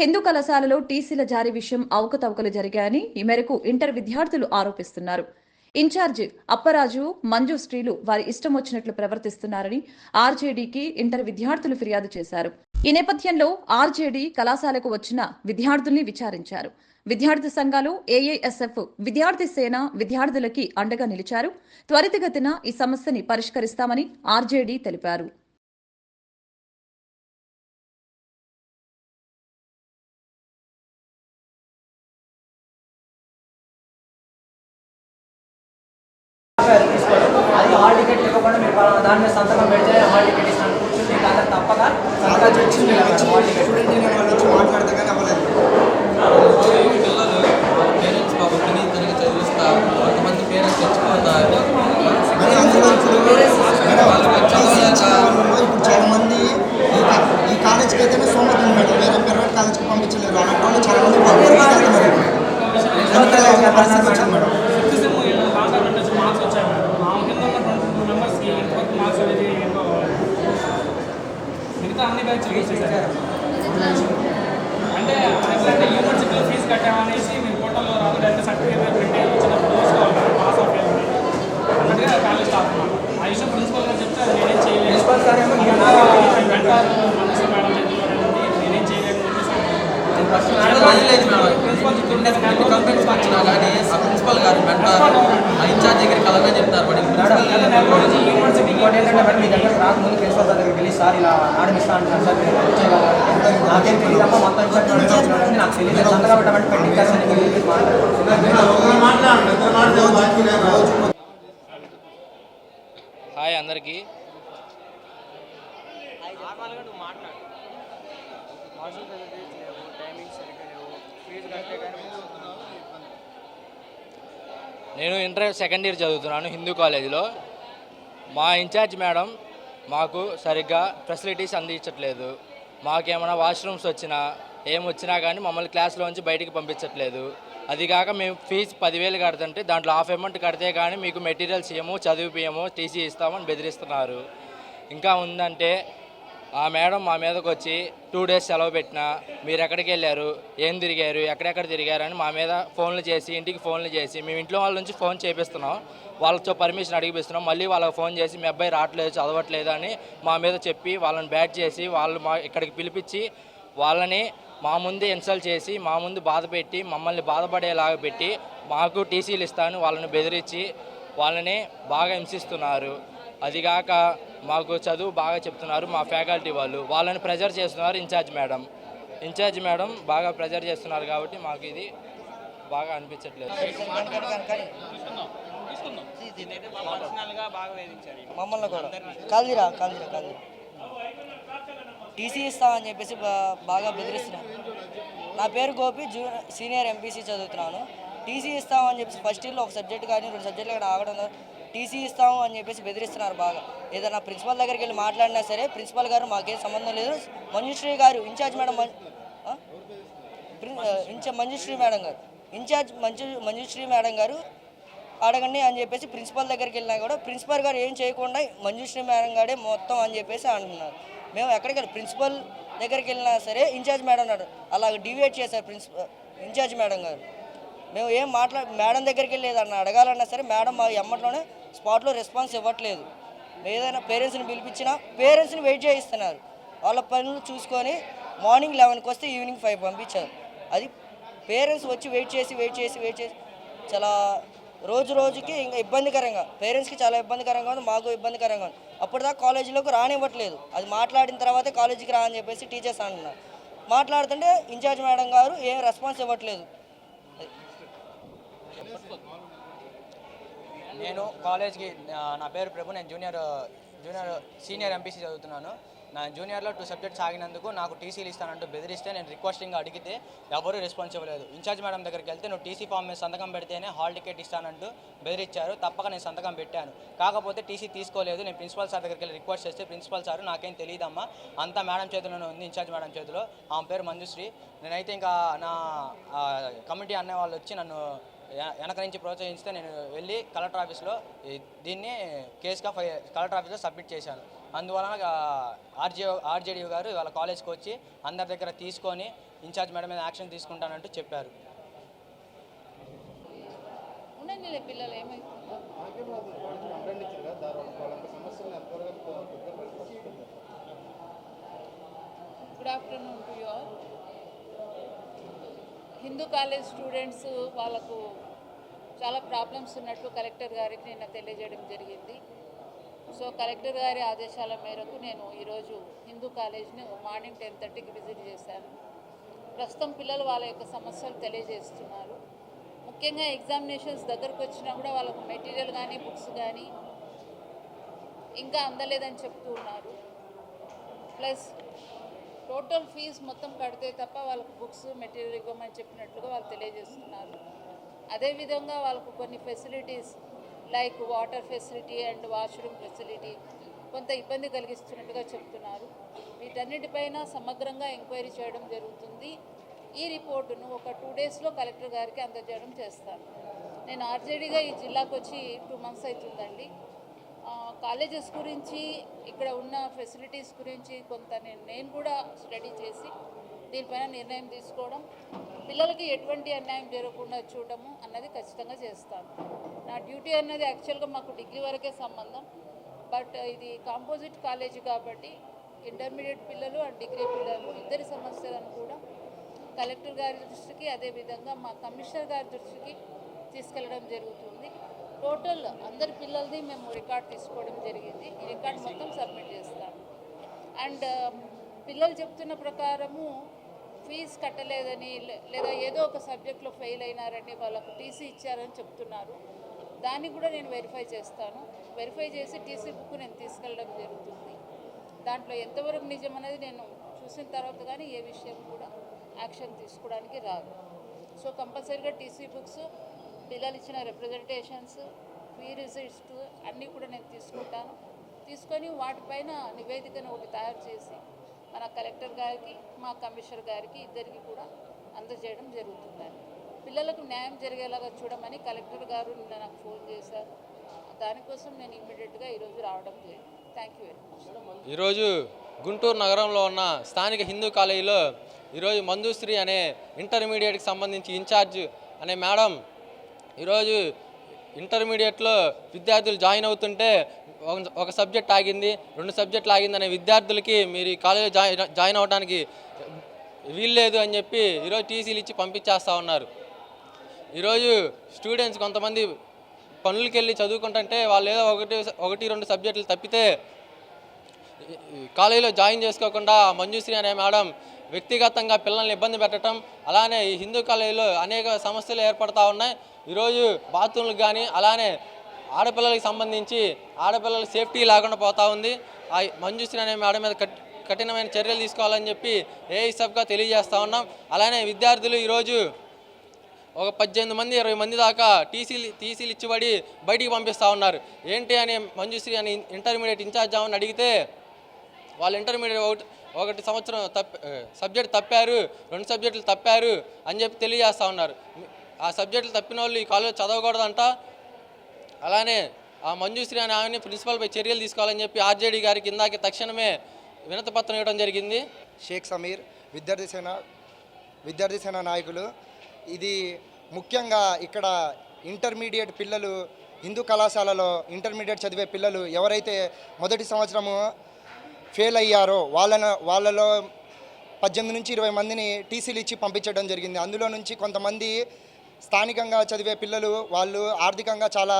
హిందూ కళాశాలలో టీసీల జారీ విషయం అవకతవకలు జరిగాయని ఈ మేరకు ఇంటర్ విద్యార్థులు ఆరోపిస్తున్నారు. ఇన్ఛార్జ్ అప్పరాజు మంజు శ్రీలు వారి ఇష్టం వచ్చినట్లు ప్రవర్తిస్తున్నారని ఆర్జేడీకి ఇంటర్ విద్యార్థులు ఫిర్యాదు చేశారు. ఈ నేపథ్యంలో ఆర్జేడీ కళాశాలకు వచ్చిన విద్యార్థుల్ని విచారించారు. విద్యార్థి సంఘాలు ఏఐఎస్ఎఫ్ విద్యార్థి సేన విద్యార్థులకి అండగా నిలిచారు. త్వరితగతిన ఈ సమస్యని పరిష్కరిస్తామని ఆర్జేడీ తెలిపారు. ఇవ్వకుండా మీరు దాని మీద సంతకం పెడితే హాల్ టికెట్ ఇస్తాను కూర్చుని మీకు అందరు తప్పక సంతకం చేసి హాల్ టికెట్ స్టూడెంట్ యూనియన్ వాళ్ళు వచ్చి మాట్లాడితే కానీ అవ్వలేదు పిల్లలు పేరెంట్స్ పాపం తిని తిరిగి చదివిస్తా కొంతమంది పేరెంట్స్ తెచ్చిపోతారు మరి అందులో ఇప్పుడు మేడం, వాళ్ళకి చదవలేక చదువుతున్న ఇప్పుడు చాలా మంది ఈ కా- ఈ కాలేజ్కి అయితేనే సొంత ఉంది మేడం వేరే ప్రైవేట్ కాలేజ్కి పంపించలేదు అలాంటి వాళ్ళు చాలా మంది పంపించారు అందుకని ఇలా పరిస్థితి వచ్చింది మేడం సిస్టమ్ లాంగ్ నుంచి మార్క్స్ వచ్చాయి మేడం మా కింద ఉన్న ట్వంటీ టూ మెంబర్స్కి ఎంతవరకు మార్క్స్ అనేది ఏంటో మిగతా అన్ని బ్యాచ్లు వేసేసారు అంటే ఎట్లా అంటే యూనివర్సిటీలో ఫీజు కట్టామనేసి మీరు పోర్టల్లో రాదు డైరెక్ట్ సర్టిఫికేట్ ప్రింట్ అయ్యి వచ్చినప్పుడు చూసుకోవాలి పాస్ ఆఫ్ అయ్యింది అన్నట్టుగా కాలేజ్ స్టాఫ్ అన్నమాట ఆ విషయం ప్రిన్సిపల్ గారు చెప్తే అది నేనేం చేయలేదు ప్రిన్సిపల్ సార్ ఏమో ఈ వెంటారు మనసు మేడం చేతిలో ఉంది నేనేం చేయలేదు అని చెప్పేసి ఫస్ట్ మేడం వదిలేదు మేడం ప్రిన్సిపల్ కంప్లైంట్స్ వచ్చినా కానీ ఆ ప్రిన్సిపల్ గారు మెంటారు ఆ ఇన్ఛార్జ్ దగ్గరికి అలాగే చెప్తారు మరి గత నెల రోజు యూనివర్సిటీ ఇంకోటి ఏంటంటే మేడం మీ దగ్గర రాకముందు ప్రిన్సిపల్ సార్ దగ్గరికి వెళ్ళి సార్ ఇలా మేడం ఇస్తా అంటున్నారు సార్ మీరు వచ్చేయగలరా? నాకేం తెలియదమ్మా మొత్తం ఇచ్చారు నాకు తెలియదు సంతకం పెట్టమంటే పెండింగ్ కాస్ట్ అని వెళ్ళి మాట్లాడుతున్నారు హాయ్ అందరికీ నేను ఇంటర్ సెకండ్ ఇయర్ చదువుతున్నాను హిందూ కాలేజీలో. మా ఇన్ఛార్జ్ మేడం మాకు సరిగ్గా ఫెసిలిటీస్ అందించట్లేదు. మాకేమైనా వాష్రూమ్స్ వచ్చినా ఏం వచ్చినా కానీ మమ్మల్ని క్లాస్లోంచి బయటికి పంపించట్లేదు. అది కాక మేము ఫీజు పదివేలు కడుతుంటే దాంట్లో హాఫ్ అమౌంట్ కడితే కానీ మీకు మెటీరియల్స్ ఇవ్వము చదివిపియము టీసీ ఇస్తామని బెదిరిస్తున్నారు. ఇంకా ఉందంటే ఆ మేడం మా మీదకి వచ్చి టూ డేస్ సెలవు పెట్టినా మీరు ఎక్కడికి వెళ్ళారు ఏం తిరిగారు ఎక్కడెక్కడ తిరిగారు అని మా మీద ఫోన్లు చేసి ఇంటికి ఫోన్లు చేసి మేము ఇంట్లో వాళ్ళ నుంచి ఫోన్ చేపిస్తున్నాం. వాళ్ళతో పర్మిషన్ అడిగిపిస్తున్నాం. మళ్ళీ వాళ్ళకి ఫోన్ చేసి మీ అబ్బాయి రావట్లేదు చదవట్లేదు అని మా మీద చెప్పి వాళ్ళని బ్యాట్ చేసి వాళ్ళు మా ఇక్కడికి పిలిపించి వాళ్ళని మా ముందే ఇన్సల్ట్ చేసి మా ముందు బాధ పెట్టి మమ్మల్ని బాధపడేలాగా పెట్టి మాకు టీసీలు ఇస్తాను వాళ్ళని బెదిరించి వాళ్ళని బాగా హింసిస్తున్నారు. అదిగాక మాకు చదువు బాగా చెప్తున్నారు మా ఫ్యాకల్టీ వాళ్ళు. వాళ్ళని ప్రెజర్ చేస్తున్నారు ఇన్ఛార్జ్ మేడం. ఇన్ఛార్జ్ మేడం బాగా ప్రెజర్ చేస్తున్నారు కాబట్టి మాకు ఇది బాగా అనిపించట్లేదు. మమ్మల్ని కూడా. కాదురా కాదురా కాదు టీసీ ఇస్తామని చెప్పేసి బాగా బెదిరిస్తున్నాను నా పేరు గోపి జూ సీనియర్ ఎంపీసీ చదువుతున్నాను. టీసీ ఇస్తామని చెప్పేసి ఫస్ట్ ఇయర్లో ఒక సబ్జెక్ట్ కానీ రెండు సబ్జెక్టులు కానీ ఆగడం టీసీ ఇస్తాము అని చెప్పేసి బెదిరిస్తున్నారు బాగా. ఏదైనా ప్రిన్సిపల్ దగ్గరికి వెళ్ళి మాట్లాడినా సరే ప్రిన్సిపల్ గారు మాకేం సంబంధం లేదు. మంజుశ్రీ గారు ఇన్ఛార్జ్ మేడం ప్రిన్- ఇన్ఛార్జ్ మంజుశ్రీ మేడం గారు. ఇన్ఛార్జ్ మంజు మంజుశ్రీ మేడం గారు అడగండి అని చెప్పేసి ప్రిన్సిపల్ దగ్గరికి వెళ్ళినా కూడా ప్రిన్సిపల్ గారు ఏం చేయకుండా మంజుశ్రీ మేడం గారే మొత్తం అని చెప్పేసి అంటున్నారు. మేము ఎక్కడికి వెళ్ళి ప్రిన్సిపల్ దగ్గరికి వెళ్ళినా సరే ఇన్ఛార్జ్ మేడం అన్నాడు. అలా డివేట్ చేశారు ప్రిన్సిపల్ ఇన్ఛార్జ్ మేడం గారు. మేము ఏం మాట్లా మేడం దగ్గరికి వెళ్ళి అడగాలన్నా సరే మేడం మా ఎమ్మట్లోనే స్పాట్లో రెస్పాన్స్ ఇవ్వట్లేదు. ఏదైనా పేరెంట్స్ని పిలిపించినా పేరెంట్స్ని వెయిట్ చేయిస్తున్నారు. వాళ్ళ పనులు చూసుకొని మార్నింగ్ లెవెన్కి వస్తే ఈవినింగ్ ఫైవ్ పంపించారు. అది పేరెంట్స్ వచ్చి వెయిట్ చేసి వెయిట్ చేసి వెయిట్ చేసి చాలా రోజు రోజుకి ఇంకా ఇబ్బందికరంగా. పేరెంట్స్కి చాలా ఇబ్బందికరంగా ఉంది మాకు ఇబ్బందికరంగా ఉంది. అప్పటిదాకా కాలేజీలోకి రానివ్వట్లేదు. అది మాట్లాడిన తర్వాతే కాలేజీకి రా అని చెప్పేసి టీచర్స్ అంటున్నారు మాట్లాడుతుంటే ఇన్ఛార్జ్ మేడం గారు ఏం రెస్పాన్స్ ఇవ్వట్లేదు. నేను కాలేజ్కి నా పేరు ప్రభు నేను జూనియర్ జూనియర్ సీనియర్ ఎంపీసీ చదువుతున్నాను. నా జూనియర్లో టూ సబ్జెక్ట్స్ ఆగినందుకు నాకు టీసీలు ఇస్తానంటూ బెదిరిస్తే నేను రిక్వెస్టింగ్ అడిగితే ఎవరు రెస్పాన్స్ ఇవ్వలేదు. ఇన్ఛార్జ్ మేడం దగ్గరికి వెళ్తే నువ్వు టీసీ ఫామ్ మీద సంతకం పెడితేనే హాల్ టికెట్ ఇస్తానంటూ బెదిరించారు తప్పక నేను సంతకం పెట్టాను. కాకపోతే టీసీ తీసుకోలేదు. నేను ప్రిన్సిపల్ సార్ దగ్గరికి వెళ్ళి రిక్వెస్ట్ చేస్తే ప్రిన్సిపల్ సార్ నాకేం తెలియదమ్మా అంతా మేడం చేతిలోనే ఉంది. ఇన్ఛార్జ్ మేడం చేతిలో. ఆమె పేరు మంజుశ్రీ. నేనైతే ఇంకా నా కమిటీ అనే వాళ్ళు వచ్చి నన్ను వెనక నుంచి ప్రోత్సహిస్తే నేను వెళ్ళి కలెక్టర్ ఆఫీస్లో దీన్ని కేసుగా కలెక్టర్ ఆఫీస్లో సబ్మిట్ చేశాను. అందువలన ఆర్జీఓ ఆర్జేడీ గారు వాళ్ళ కాలేజ్కి వచ్చి అందరి దగ్గర తీసుకొని ఇన్ఛార్జ్ మేడం మీద యాక్షన్ తీసుకుంటానంటూ చెప్పారు. పిల్లలు good afternoon to you all Hindu college students వాళ్ళకు చాలా ప్రాబ్లమ్స్ ఉన్నట్లు కలెక్టర్ గారికి నిన్న తెలియజేయడం జరిగింది. సో కలెక్టర్ గారి ఆదేశాల మేరకు నేను ఈరోజు హిందూ కాలేజ్ని మార్నింగ్ టెన్ థర్టీకి విజిట్ చేశాను. ప్రస్తుతం పిల్లలు వాళ్ళ యొక్క సమస్యలు తెలియజేస్తున్నారు. ముఖ్యంగా ఎగ్జామినేషన్స్ దగ్గరకు వచ్చినా కూడా వాళ్ళకు మెటీరియల్ కానీ బుక్స్ కానీ ఇంకా అందలేదని చెప్తూ ఉన్నారు. ప్లస్ టోటల్ ఫీజు మొత్తం కడితే తప్ప వాళ్ళకు బుక్స్ మెటీరియల్ ఇవ్వమని చెప్పినట్లుగా వాళ్ళు తెలియజేస్తున్నారు. అదేవిధంగా వాళ్ళకు కొన్ని facilities like water facility and washroom facility కొంత ఇబ్బంది కలిగిస్తున్నట్టుగా చెప్తున్నారు. వీటన్నిటిపైన సమగ్రంగా ఎంక్వైరీ చేయడం జరుగుతుంది. ఈ రిపోర్టును ఒక టూ డేస్లో కలెక్టర్ గారికి అందజేయడం చేస్తాను నేను ఆర్జేడీగా ఈ జిల్లాకు వచ్చి టూ మంత్స్ అవుతుందండి. కాలేజెస్ గురించి ఇక్కడ ఉన్న ఫెసిలిటీస్ గురించి కొంత నేను నేను కూడా స్టడీ చేసి దీనిపైన నిర్ణయం తీసుకోవడం పిల్లలకి ఎటువంటి అన్యాయం జరగకుండా చూడటము అన్నది ఖచ్చితంగా చేస్తాను. నా డ్యూటీ అన్నది యాక్చువల్గా మాకు డిగ్రీ వరకే సంబంధం బట్ ఇది కాంపోజిట్ కాలేజ్ కాబట్టి ఇంటర్మీడియట్ పిల్లలు అండ్ డిగ్రీ పిల్లలు ఇద్దరి సమస్యలను కూడా కలెక్టర్ గారి దృష్టికి అదేవిధంగా మా కమిషనర్ గారి దృష్టికి తీసుకెళ్ళడం జరుగుతుంది. టోటల్ అందరి పిల్లలది మేము రికార్డ్ తీసుకోవడం జరిగింది. ఈ రికార్డ్ మొత్తం సబ్మిట్ చేస్తాం. అండ్ um, పిల్లలు చెప్తున్న ప్రకారము ఫీజు కట్టలేదని లేదా ఏదో ఒక సబ్జెక్ట్లో ఫెయిల్ అయినారని వాళ్ళకు టీసీ ఇచ్చారని చెప్తున్నారు. దాన్ని కూడా నేను వెరిఫై చేస్తాను. వెరిఫై చేసి టీసీ బుక్ నేను తీసుకెళ్ళడం జరుగుతుంది. దాంట్లో ఎంతవరకు నిజం అనేది నేను చూసిన తర్వాత కానీ ఏ విషయం కూడా యాక్షన్ తీసుకోవడానికి రాదు. సో కంపల్సరీగా టీసీ బుక్స్ పిల్లలు ఇచ్చిన రిప్రజెంటేషన్స్ ఫీ రిజిస్ట్ అన్నీ కూడా నేను తీసుకుంటాను. తీసుకొని వాటిపైన నివేదికను ఒకటి తయారు చేసి మన కలెక్టర్ గారికి మా కమిషనర్ గారికి ఇద్దరికి కూడా అందజేయడం జరుగుతుందండి పిల్లలకు న్యాయం జరిగేలాగా చూడమని కలెక్టర్ గారు నిన్న నాకు ఫోన్ చేశారు. దానికోసం నేను ఇమ్మీడియట్గా ఈరోజు రావడం జరిగింది. థ్యాంక్ యూ వెరీ మచ్ ఈరోజు గుంటూరు నగరంలో ఉన్న స్థానిక హిందూ కాలేజీలో ఈరోజు మంజుశ్రీ అనే ఇంటర్మీడియట్కి సంబంధించి ఇన్ఛార్జ్ అనే మేడం ఈరోజు ఇంటర్మీడియట్లో విద్యార్థులు జాయిన్ అవుతుంటే ఒక- సబ్జెక్ట్ ఆగింది రెండు సబ్జెక్టులు ఆగింది అనే విద్యార్థులకి మీరు ఈ కాలేజీలో జాయిన్ జాయిన్ అవ్వడానికి వీల్లేదు అని చెప్పి ఈరోజు టీసీలు ఇచ్చి పంపించేస్తూ ఉన్నారు. ఈరోజు స్టూడెంట్స్ కొంతమంది పనులకి వెళ్ళి చదువుకుంటుంటే వాళ్ళు ఏదో ఒకటి ఒకటి రెండు సబ్జెక్టులు తప్పితే కాలేజీలో జాయిన్ చేసుకోకుండా మంజుశ్రీ అనే మేడం వ్యక్తిగతంగా పిల్లల్ని ఇబ్బంది పెట్టడం అలానే ఈ హిందూ కాలేజీలో అనేక సమస్యలు ఏర్పడతా ఉన్నాయి. ఈరోజు బాత్రూమ్లకు కానీ అలానే ఆడపిల్లలకి సంబంధించి ఆడపిల్లల సేఫ్టీ లేకుండా పోతా ఉంది. ఆ మంజుశ్రీ అనే మేడం మీద కఠినమైన చర్యలు తీసుకోవాలని చెప్పి ఏ సబ్గా తెలియజేస్తూ ఉన్నాం. అలానే విద్యార్థులు ఈరోజు ఒక పద్దెనిమిది మంది ఇరవై మంది దాకా టీసీలు టీసీలు ఇచ్చిబడి బయటికి పంపిస్తూ ఉన్నారు. ఏంటి అని మంజుశ్రీ అని ఇంటర్మీడియట్ ఇన్ఛార్జ్ అవ్వని అడిగితే వాళ్ళు ఇంటర్మీడియట్ ఒకటి సంవత్సరం తప్ప సబ్జెక్ట్ తప్పారు రెండు సబ్జెక్టులు తప్పారు అని చెప్పి తెలియజేస్తూ ఉన్నారు. ఆ సబ్జెక్టులు తప్పిన వాళ్ళు ఈ కాలేజ్ చదవకూడదంట. అలానే ఆ మంజుశ్రీ అనే ఆమెని ప్రిన్సిపల్పై చర్యలు తీసుకోవాలని చెప్పి ఆర్జేడీ గారికి ఇందాక తక్షణమే వినతిపత్రం ఇవ్వడం జరిగింది. షేక్ సమీర్ విద్యార్థి సేన విద్యార్థి సేన నాయకులు. ఇది ముఖ్యంగా ఇక్కడ ఇంటర్మీడియట్ పిల్లలు హిందూ కళాశాలలో ఇంటర్మీడియట్ చదివే పిల్లలు ఎవరైతే మొదటి సంవత్సరము ఫెయిల్ అయ్యారో వాళ్ళను వాళ్ళలో పద్దెనిమిది నుంచి ఇరవై మందిని టీసీలు ఇచ్చి పంపించడం జరిగింది. అందులో నుంచి కొంతమంది స్థానికంగా చదివే పిల్లలు వాళ్ళు ఆర్థికంగా చాలా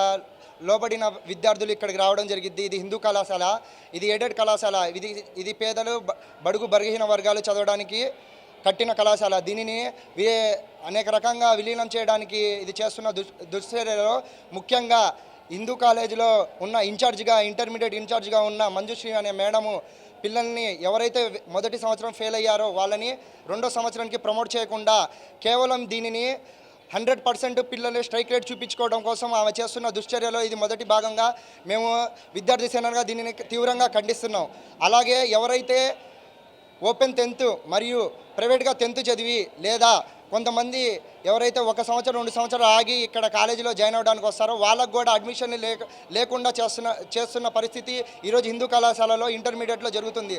లోబడిన విద్యార్థులు ఇక్కడికి రావడం జరిగింది. ఇది హిందూ కళాశాల ఇది ఎయిడెడ్ కళాశాల ఇది ఇది పేదలు బడుగు బలహీన వర్గాలు చదవడానికి కట్టిన కళాశాల. దీనిని అనేక రకంగా విలీనం చేయడానికి ఇది చేస్తున్న దుశ్చర్యలో ముఖ్యంగా హిందూ కాలేజీలో ఉన్న ఇన్ఛార్జ్గా ఇంటర్మీడియట్ ఇన్ఛార్జ్గా ఉన్న మంజుశ్రీ అనే మేడము పిల్లల్ని ఎవరైతే మొదటి సంవత్సరం ఫెయిల్ అయ్యారో వాళ్ళని రెండో సంవత్సరానికి ప్రమోట్ చేయకుండా కేవలం దీనిని హండ్రెడ్ పర్సెంట్ పిల్లలు స్ట్రైక్ రేట్ చూపించుకోవడం కోసం ఆమె చేస్తున్న దుశ్చర్యలో ఇది మొదటి భాగంగా మేము విద్యార్థి సేనగా దీనిని తీవ్రంగా ఖండిస్తున్నాం. అలాగే ఎవరైతే ఓపెన్ టెన్త్ మరియు ప్రైవేట్గా టెన్త్ చదివి లేదా కొంతమంది ఎవరైతే ఒక సంవత్సరం రెండు సంవత్సరాలు ఆగి ఇక్కడ కాలేజీలో జాయిన్ అవ్వడానికి వస్తారో వాళ్ళకు కూడా అడ్మిషన్ లేక లేకుండా చేస్తున్న చేస్తున్న పరిస్థితి ఈరోజు హిందూ కళాశాలలో ఇంటర్మీడియట్లో జరుగుతుంది.